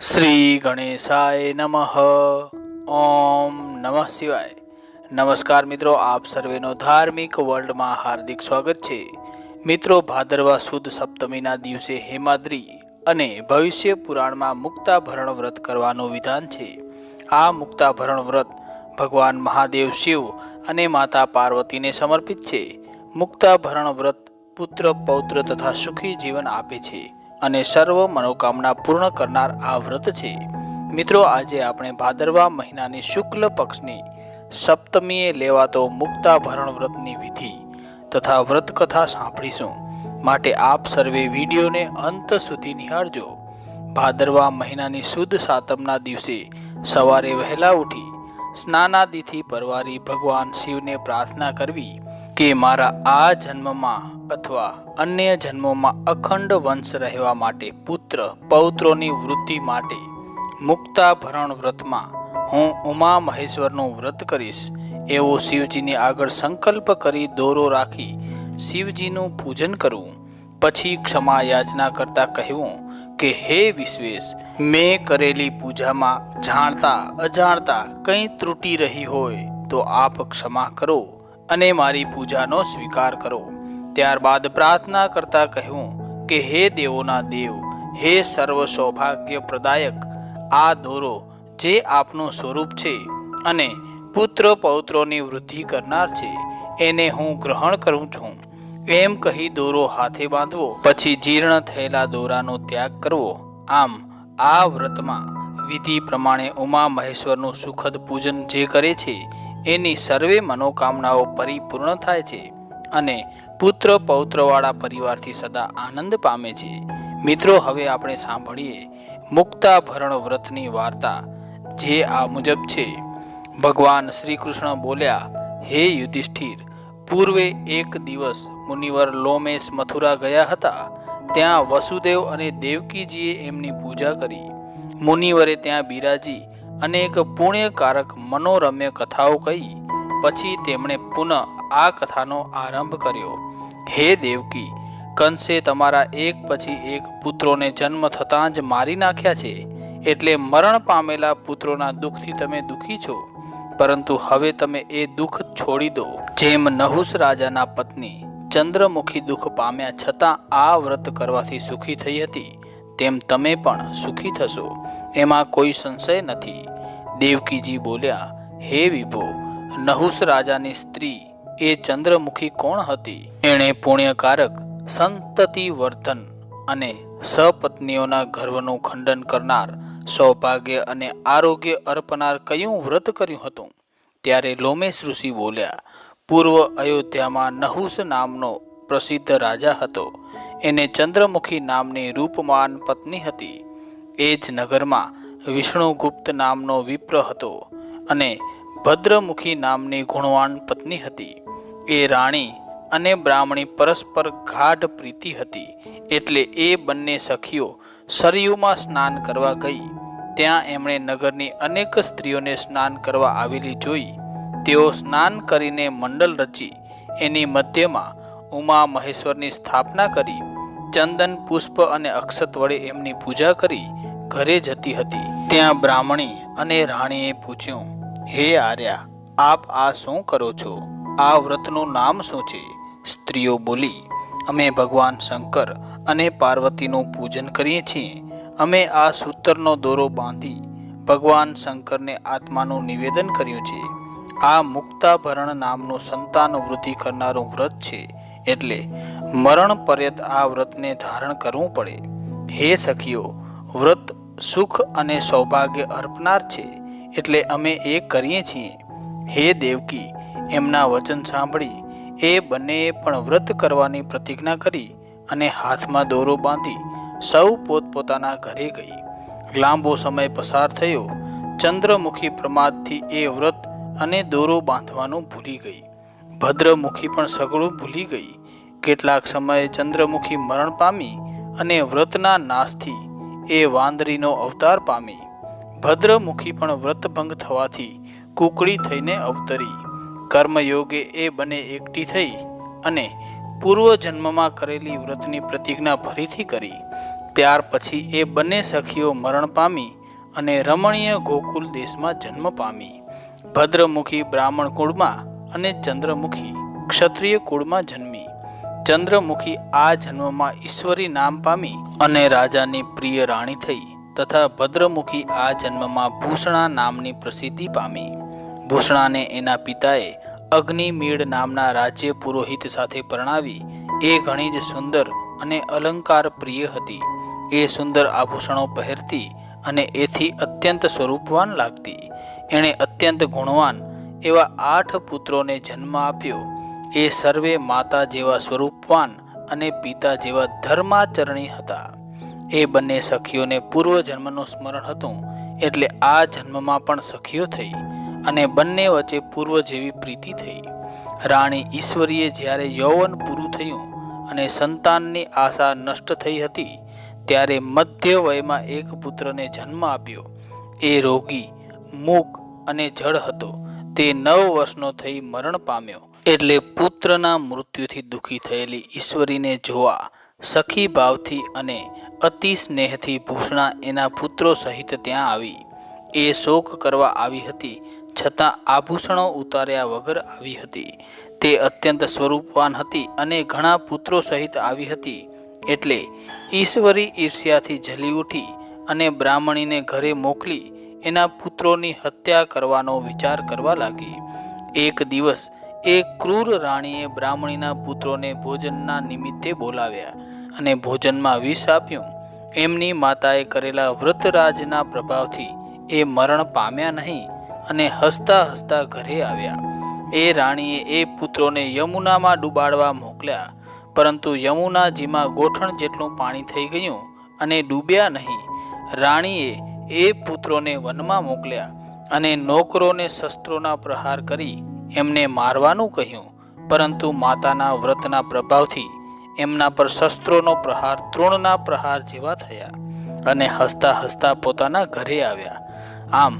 શ્રી ગણેશાય નમઃ. ઓમ નમઃ શિવાય. નમસ્કાર મિત્રો, આપ સર્વેનો ધાર્મિક વર્લ્ડમાં હાર્દિક સ્વાગત છે. મિત્રો, ભાદરવા સુદ સપ્તમીના દિવસે હેમાદ્રી અને ભવિષ્ય પુરાણમાં મુક્તાભરણ વ્રત કરવાનું વિધાન છે. આ મુક્તાભરણ વ્રત ભગવાન મહાદેવ શિવ અને માતા પાર્વતીને સમર્પિત છે. મુક્તાભરણ વ્રત પુત્ર, પૌત્ર તથા સુખી જીવન આપે છે. અને સર્વ મનોકામના પૂર્ણ કરનાર આ વ્રત છે. મિત્રો, આજે આપણે ભાદરવા મહિનાની શુક્લ પક્ષની સપ્તમીએ લેવાતો મુક્તાભરણ વ્રતની વિધિ તથા વ્રત કથા સાંભળીશું. માટે આપ સર્વે વિડીયોને અંત સુધી નિહાળજો. ભાદરવા મહિનાની શુદ્ધ સાતમના દિવસે સવારે વહેલા ઉઠી સ્નાનાદિથી પરવારી ભગવાન શિવને પ્રાર્થના કરવી કે મારા આ જન્મમાં અથવા અન્ય જન્મોમાં અખંડ વંશ રહેવા માટે પુત્ર પૌત્રોની વૃદ્ધિ માટે મુક્તાભરણ વ્રતમાં હું ઉમા મહેશ્વરનું વ્રત કરીશ. એવો શિવજીની આગળ સંકલ્પ કરી દોરો રાખી શિવજીનું પૂજન કરવું પછી ક્ષમા યાચના કરતા કહેવું કે, હે વિશ્વેશ, મેં કરેલી પૂજામાં જાણતા અજાણતા કંઈ ત્રુટી રહી હોય તો આપ ક્ષમા કરો અને મારી પૂજાનો સ્વીકાર કરો. ત્યારબાદ પ્રાર્થના કરતા કહ્યું કે, હે દેવોના દેવ, હે સર્વ સૌભાગ્ય પ્રદાયક આ દોરો જે આપનું સ્વરૂપ છે અને પુત્ર પૌત્રોની વૃદ્ધિ કરનાર છે, એને હું ગ્રહણ કરું છું. એમ કહી દોરો હાથે બાંધવો, પછી જીર્ણ થયેલા દોરાનો ત્યાગ કરવો. આમ આ વ્રતમાં વિધિ પ્રમાણે ઉમા મહેશ્વરનું સુખદ પૂજન જે કરે છે, એની સર્વે મનોકામનાઓ પરિપૂર્ણ થાય છે અને પુત્ર પૌત્રવાળા પરિવારથી સદા આનંદ પામે છે. મિત્રો, હવે આપણે સાંભળીએ મુક્તાભરણ વ્રતની વાર્તા જે આ મુજબ છે. ભગવાન શ્રી કૃષ્ણ બોલ્યા, હે યુધિષ્ઠિર, પૂર્વે એક દિવસ મુનિવર લોમેશ મથુરા ગયા હતા. ત્યાં વસુદેવ અને દેવકીજીએ એમની પૂજા કરી. મુનિવરે ત્યાં બિરાજી અનેક પુણ્યકારક મનોરમ્ય કથાઓ કહી. પછી તેમણે પુનઃ આ કથાનો આરંભ કર્યો. હે દેવકી, કંસે તમારા એક પછી એક પુત્રોને જન્મ થતાં જ મારી નાખ્યા છે, એટલે મરણ પામેલા પુત્રોના દુઃખથી તમે દુઃખી છો. પરંતુ હવે તમે એ દુઃખ છોડી દો. જેમ નહુસ રાજાના પત્ની ચંદ્રમુખી દુઃખ પામ્યા છતાં આ વ્રત કરવાથી સુખી થઈ હતી, તેમ તમે પણ સુખી થશો. એમાં કોઈ સંશય નથી. દેવકીજી બોલ્યા, હે વિભો, નહુસ રાજાની સ્ત્રી એ ચંદ્રમુખી કોણ હતી? એણે પુણ્યકારક સંતતિ વર્ધન અને સપત્નીઓના ગર્વનું ખંડન કરનાર, સૌભાગ્ય અને આરોગ્ય અર્પનાર કયું વ્રત કર્યું હતું? ત્યારે લોમેશ ઋષિ બોલ્યા, પૂર્વ અયોધ્યામાં નહુસ નામનો પ્રસિદ્ધ રાજા હતો. એને ચંદ્રમુખી નામની રૂપમાન પત્ની હતી. એ જ નગરમાં વિષ્ણુગુપ્ત નામનો વિપ્ર હતો અને ભદ્રમુખી નામની ગુણવાન પત્ની હતી. એ રાણી અને બ્રાહ્મણી પરસ્પર ગાઢ પ્રીતિ હતી, એટલે એ બંને સખીઓ સરયુમાં સ્નાન કરવા ગઈ. ત્યાં એમણે નગરની અનેક સ્ત્રીઓને સ્નાન કરવા આવેલી જોઈ. તેઓ સ્નાન કરીને મંડળ રચી, એની મધ્યમાં ઉમા મહેશ્વરની સ્થાપના કરી, ચંદન, પુષ્પ અને અક્ષત વડે એમની પૂજા કરી, ઘરે જતી હતી. ત્યાં બ્રાહ્મણી અને રાણીએ પૂછ્યું, હે આર્યા, આપ આ શું કરો છો? આ વ્રતનું નામ શું છે? સ્ત્રીઓ બોલી, અમે ભગવાન શંકર અને પાર્વતીનું પૂજન કરીએ છીએ. અમે આ સૂતરનો દોરો બાંધી ભગવાન શંકરને આત્માનું નિવેદન કર્યું છે. આ મુક્તાભરણ નામનું સંતાન વૃદ્ધિ કરનારું વ્રત છે, એટલે મરણ પર્યત આ વ્રતને ધારણ કરવું પડે. હે સખીઓ, વ્રત સુખ અને સૌભાગ્ય અર્પનાર છે, એટલે અમે એ કરીએ છીએ. હે દેવકી એમના વચન સાંભળી એ બંનેએ પણ વ્રત કરવાની પ્રતિજ્ઞા કરી અને હાથમાં દોરો બાંધી સૌ પોતપોતાના ઘરે ગઈ. લાંબો સમય પસાર થયો. ચંદ્રમુખી પ્રમાદથી એ વ્રત અને દોરો બાંધવાનું ભૂલી ગઈ. ભદ્રમુખી પણ સગળું ભૂલી ગઈ. કેટલાક સમયે ચંદ્રમુખી મરણ પામી અને વ્રતના નાશથી એ વાંદરીનો અવતાર પામી. ભદ્રમુખી પણ વ્રતભંગ થવાથી કુકડી થઈને અવતરી. કર્મયોગે એ બંને એકઠી થઈ અને પૂર્વજન્મમાં કરેલી વ્રતની પ્રતિજ્ઞા ફરીથી કરી. ત્યાર પછી એ બંને સખીઓ મરણ પામી અને રમણીય ગોકુલ દેશમાં જન્મ પામી. ભદ્રમુખી બ્રાહ્મણ કુળમાં અને ચંદ્રમુખી ક્ષત્રિય કુળમાં જન્મી. ચંદ્રમુખી આ જન્મમાં ઈશ્વરી નામ પામી અને રાજાની પ્રિય રાણી થઈ તથા ભદ્રમુખી આ જન્મમાં ભૂષણા નામની પ્રસિદ્ધિ પામી. ભૂષણાને એના પિતાએ અગ્નિમીળ નામના રાજ્ય પુરોહિત સાથે પરણાવી. એ ઘણી જ સુંદર અને અલંકાર પ્રિય હતી. એ સુંદર આભૂષણો પહેરતી અને એથી અત્યંત સ્વરૂપવાન લાગતી. એણે અત્યંત ગુણવાન એવા આઠ પુત્રોને જન્મ આપ્યો. એ સર્વે માતા જેવા સ્વરૂપવાન અને પિતા જેવા ધર્માચરણી હતા. એ બંને સખીઓને પૂર્વજન્મનું સ્મરણ હતું. એટલે આ જન્મમાં પણ સખીઓ થઈ. અને બંને વચ્ચે પૂર્વ જેવી પ્રીતિ થઈ. રાણી ઈશ્વરીએ જ્યારે યૌવન પૂરું થયું અને સંતાનની આશા નષ્ટ થઈ હતી, ત્યારે મધ્ય વયમાં એક પુત્રને જન્મ આપ્યો. એ રોગી, મૂક અને જડ હતો. તે નવ વર્ષનો થઈ મરણ પામ્યો. એટલે પુત્રના મૃત્યુથી દુઃખી થયેલી ઈશ્વરીને જોવા, સખી ભાવથી અને અતિ સ્નેહથી ભૂષણા એના પુત્રો સહિત ત્યાં આવી. એ શોક કરવા આવી હતી છતાં આભૂષણો ઉતાર્યા વગર આવી હતી. તે અત્યંત સ્વરૂપવાન હતી અને ઘણા પુત્રો સહિત આવી હતી. એટલે ઈશ્વરી ઈર્ષ્યાથી જલી ઉઠી અને બ્રાહ્મણીને ઘરે મોકલી એના પુત્રોની હત્યા કરવાનો વિચાર કરવા લાગી. એક દિવસ એ ક્રૂર રાણીએ બ્રાહ્મણીના પુત્રોને ભોજનના નિમિત્તે બોલાવ્યા અને ભોજનમાં વિષ આપ્યું. એમની માતાએ કરેલા વ્રતરાજના પ્રભાવથી એ મરણ પામ્યા નહીં. અને હસતા હસતા ઘરે આવ્યા. એ રાણીએ એ પુત્રોને યમુનામાં ડૂબાડવા મોકલ્યા. પરંતુ યમુનાજીમાં ગોઠણ જેટલું પાણી થઈ ગયું અને ડૂબ્યા નહીં, રાણીએ એ પુત્રોને વનમાં મોકલ્યા અને નોકરોને શસ્ત્રોના પ્રહાર કરી એમને મારવાનું કહ્યું. પરંતુ માતાના વ્રતના પ્રભાવથી એમના પર શસ્ત્રોનો પ્રહાર તૃણના પ્રહાર જેવા થયા અને હસતા હસતા પોતાના ઘરે આવ્યા. આમ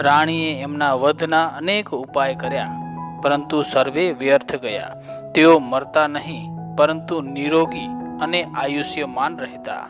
રાણીએ એમના વધના અનેક ઉપાય કર્યા, પરંતુ સર્વે વ્યર્થ ગયા. તેઓ મરતા નહીં, પરંતુ નિરોગી અને આયુષ્યમાન રહેતા.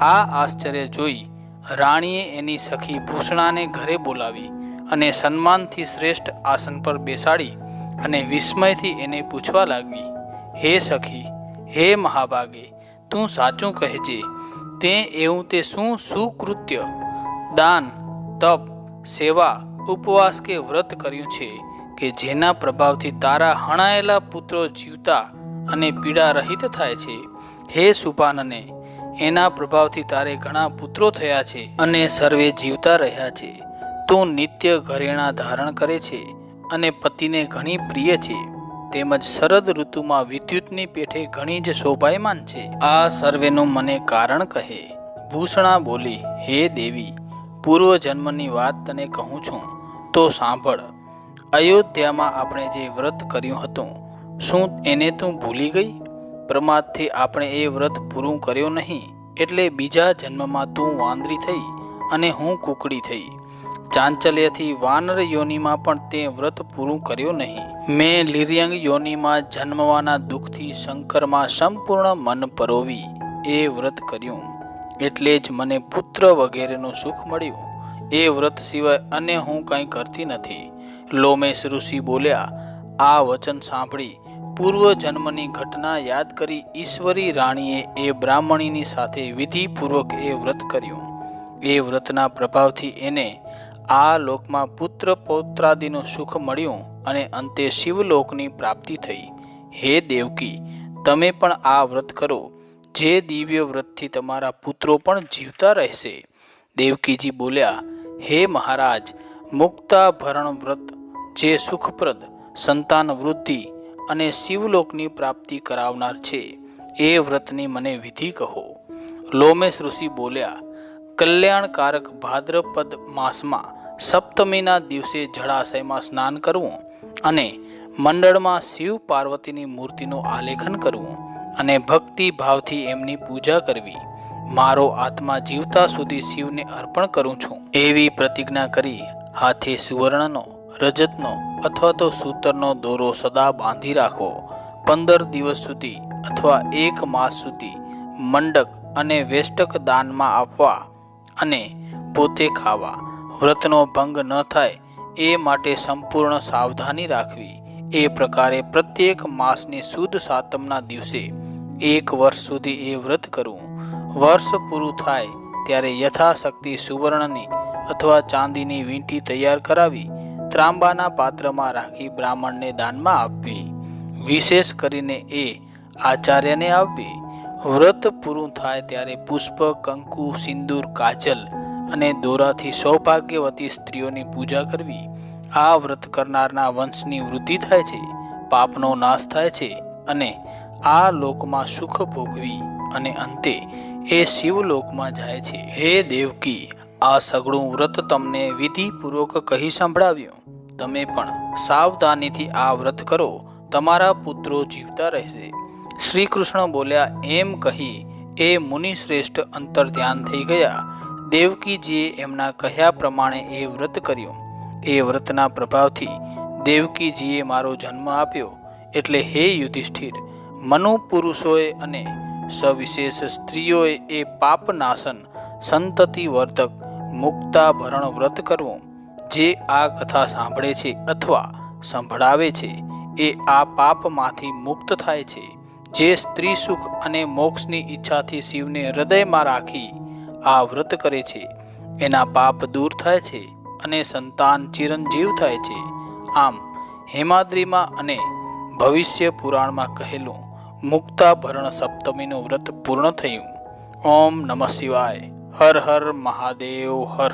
આ આશ્ચર્ય જોઈ રાણીએ એની સખી ભૂષણાને ઘરે બોલાવી અને સન્માનથી શ્રેષ્ઠ આસન પર બેસાડી અને વિસ્મયથી એને પૂછવા લાગી, હે સખી, હે મહાભાગે, તું સાચું કહેજે, તે એવું તે શું સુકૃત્ય, દાન, તપ સેવા, ઉપવાસ કે વ્રત કર્યું છે કે જેના પ્રભાવથી તારા હણાયેલા પુત્રો જીવતા અને પીડા રહિત થાય છે. હે સુપાનને એના પ્રભાવથી તારે ઘણા પુત્રો થયા છે અને સર્વે જીવતા રહ્યા છે. તું નિત્ય ઘરેણા ધારણ કરે છે અને પતિને ઘણી પ્રિય છે. તેમજ શરદ ઋતુમાં વિદ્યુતની પેઠે ઘણી જ શોભાયમાન છે. આ સર્વેનું મને કારણ કહે. ભૂષણા બોલી, હે દેવી પૂર્વ જન્મની વાત તને કહું છું, તો સાંભળ. અયોધ્યામાં આપણે જે વ્રત કર્યું હતું, શું એને તું ભૂલી ગઈ? પ્રમાદથી આપણે એ વ્રત પૂરું કર્યું નહીં, એટલે બીજા જન્મમાં તું વાંદરી થઈ અને હું કુકડી થઈ. ચાંચલ્યથી વાનર યોનિમાં પણ તે વ્રત પૂરું કર્યું નહીં. મેં લિરિયંગ યોનિમાં જન્મવાના દુઃખથી શંકરમાં સંપૂર્ણ મન પરોવી એ વ્રત કર્યું. એટલે જ મને પુત્ર વગેરેનું સુખ મળ્યું. એ વ્રત સિવાય અને હું કંઈ કરતી નથી. લોમેશ ઋષિ બોલ્યા, આ વચન સાંભળી. પૂર્વ જન્મની ઘટના યાદ કરી ઈશ્વરી રાણીએ એ બ્રાહ્મણીની સાથે વિધિપૂર્વક એ વ્રત કર્યું. એ વ્રતના પ્રભાવથી એને આ લોકમાં પુત્ર પૌત્રાદિનું સુખ મળ્યું અને અંતે શિવલોકની પ્રાપ્તિ થઈ. હે દેવકી, તમે પણ આ વ્રત કરો. જે દિવ્ય વ્રતથી તમારા પુત્રો પણ જીવતા રહેશે. દેવકીજી બોલ્યા, હે મહારાજ મુક્તાભરણ વ્રત જે સુખપ્રદ, સંતાન વૃદ્ધિ અને શિવલોકની પ્રાપ્તિ કરાવનાર છે, એ વ્રતની મને વિધિ કહો. લોમેશ ઋષિ બોલ્યા, કલ્યાણકારક ભાદ્રપદ માસમાં સપ્તમીના દિવસે જળાશયમાં સ્નાન કરવું અને મંડળમાં શિવ પાર્વતીની મૂર્તિનું આલેખન કરવું. અને ભક્તિ ભાવથી એમની પૂજા કરવી. મારો આત્મા જીવતા સુધી શિવને અર્પણ કરું છું. એવી પ્રતિજ્ઞા કરી હાથે સુવર્ણનો, રજતનો અથવા તો સૂતરનો દોરો સદા બાંધી રાખો. પંદર દિવસ સુધી અથવા એક માસ સુધી મંડક અને વેષ્ટક દાનમાં આપવા અને પોતે ખાવા. વ્રતનો ભંગ ન થાય એ માટે સંપૂર્ણ સાવધાની રાખવી. એ પ્રકારે પ્રત્યેક માસની સુદ સાતમના દિવસે એક વર્ષ સુધી એ વ્રત કરવું. વર્ષ પૂરું થાય ત્યારે યથાશક્તિ સુવર્ણની અથવા ચાંદીની વીંટી તૈયાર કરાવી ત્રાંબાના પાત્રમાં રાખી બ્રાહ્મણને દાનમાં આપવી. વિશેષ કરીને એ આચાર્યને આપવી. વ્રત પૂરું થાય ત્યારે પુષ્પ, કંકુ, સિંદૂર, કાજલ અને દોરાથી સૌભાગ્યવતી સ્ત્રીઓની પૂજા કરવી. આ વ્રત કરનારના વંશની વૃદ્ધિ થાય છે, પાપનો નાશ થાય છે અને આ લોકમાં સુખ ભોગવી અને અંતે એ શિવલોકમાં જાય છે. હે દેવકી, આ સગળું વ્રત તમને વિધિપૂર્વક કહી સંભળાવ્યું. તમે પણ સાવધાનીથી આ વ્રત કરો. તમારા પુત્રો જીવતા રહેશે. શ્રી કૃષ્ણ બોલ્યા, એમ કહી એ મુનિ શ્રેષ્ઠ અંતર ધ્યાન થઈ ગયા. દેવકીજીએ એમના કહ્યા પ્રમાણે એ વ્રત કર્યું. એ વ્રતના પ્રભાવથી દેવકીજીએ મારો જન્મ આપ્યો. એટલે હે યુધિષ્ઠિર મનુ પુરુષોએ અને સવિશેષ સ્ત્રીઓએ એ પાપનાશન સંતતિવર્ધક મુક્તાભરણ વ્રત કરવું, જે આ કથા સાંભળે છે અથવા સંભળાવે છે, એ આ પાપમાંથી મુક્ત થાય છે. જે સ્ત્રી સુખ અને મોક્ષની ઈચ્છાથી શિવને હૃદયમાં રાખી આ વ્રત કરે છે, એના પાપ દૂર થાય છે અને સંતાન ચિરંજીવ થાય છે. આમ હેમાદ્રીમાં અને ભવિષ્ય પુરાણમાં કહેલું મુક્તાભરણ સપ્તમીનું વ્રત પૂર્ણ થયું. ઓમ નમઃ શિવાય. હર હર મહાદેવ હર.